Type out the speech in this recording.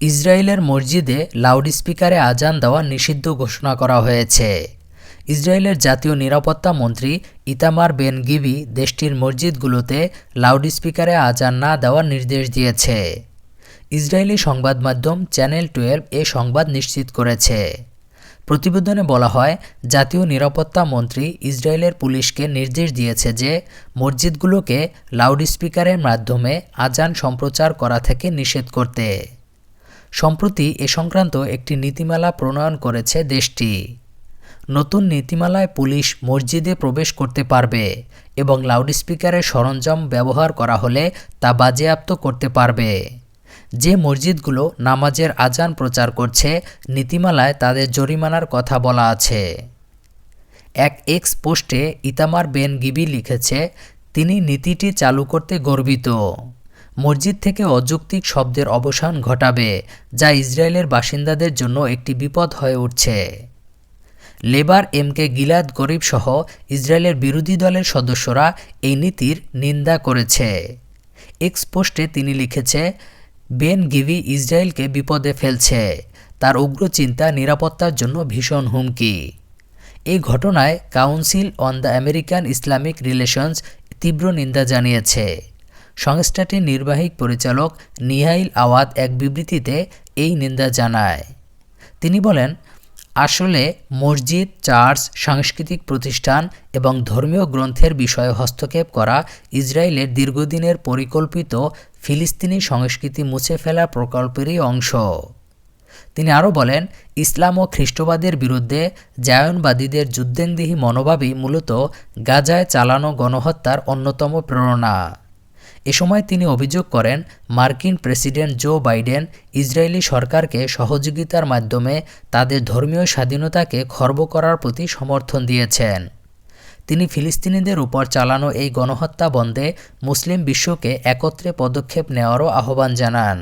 ইসরায়েলের মসজিদে লাউড স্পিকারে আজান দেওয়া নিষিদ্ধ ঘোষণা করা হয়েছে। ইসরায়েলের জাতীয় নিরাপত্তা মন্ত্রী ইতামার বেন গিবি দেশটির মসজিদগুলোতে লাউড স্পিকারে আজান না দেওয়ার নির্দেশ দিয়েছে। ইসরায়েলি সংবাদ মাধ্যম চ্যানেল টুয়েলভ এ সংবাদ নিশ্চিত করেছে। প্রতিবেদনে বলা হয়, জাতীয় নিরাপত্তা মন্ত্রী ইসরায়েলের পুলিশকে নির্দেশ দিয়েছে যে মসজিদগুলোকে লাউড স্পিকারের মাধ্যমে আজান সম্প্রচার করা থেকে নিষেধ করতে। সম্প্রতি এ সংক্রান্ত একটি নীতিমালা প্রণয়ন করেছে দেশটি। নতুন নীতিমালায় পুলিশ মসজিদে প্রবেশ করতে পারবে এবং লাউডস্পিকারের সরঞ্জাম ব্যবহার করা হলে তা বাজেয়াপ্ত করতে পারবে। যে মসজিদগুলো নামাজের আজান প্রচার করছে, নীতিমালায় তাদের জরিমানার কথা বলা আছে। এক এক্স পোস্টে ইতামার বেন গিবি লিখেছে, তিনি নীতিটি চালু করতে গর্বিত। মসজিদ থেকে অযৌক্তিক শব্দের অবসান ঘটাবে, যা ইসরায়েলের বাসিন্দাদের জন্য একটি বিপদ হয়ে উঠছে। লেবার এম কে গিলাদ গরিব সহ ইসরায়েলের বিরোধী দলের সদস্যরা এই নীতির নিন্দা করেছে। এক্স পোস্টে তিনি লিখেছে, বেন গিভি ইসরায়েলকে বিপদে ফেলছে। তার উগ্র চিন্তা নিরাপত্তার জন্য ভীষণ হুমকি। এই ঘটনায় council on the American Islamic relations তীব্র নিন্দা জানিয়েছে। সংস্থাটির নির্বাহী পরিচালক নিহাইল আওয়াদ এক বিবৃতিতে এই নিন্দা জানায়। তিনি বলেন, আসলে মসজিদ, চার্চ, সাংস্কৃতিক প্রতিষ্ঠান এবং ধর্মীয় গ্রন্থের বিষয়ে হস্তক্ষেপ করা ইসরায়েলের দীর্ঘদিনের পরিকল্পিত ফিলিস্তিনি সংস্কৃতি মুছে ফেলা প্রকল্পেরই অংশ। তিনি আরও বলেন, ইসলাম ও খ্রিস্টবাদের বিরুদ্ধে জায়নবাদীদের যুদ্ধেন্দেহী মনোভাবই মূলত গাজায় চালানো গণহত্যার অন্যতম প্রেরণা। এ সময় তিনি অভিযোগ করেন, মার্কিন প্রেসিডেন্ট জো বাইডেন ইসরায়েলি সরকারকে সহযোগিতার মাধ্যমে তাদের ধর্মীয় স্বাধীনতাকে খর্ব করার প্রতি সমর্থন দিয়েছেন। তিনি ফিলিস্তিনিদের উপর চালানো এই গণহত্যা বন্ধে মুসলিম বিশ্বকে একত্রে পদক্ষেপ নেওয়ারও আহ্বান জানান।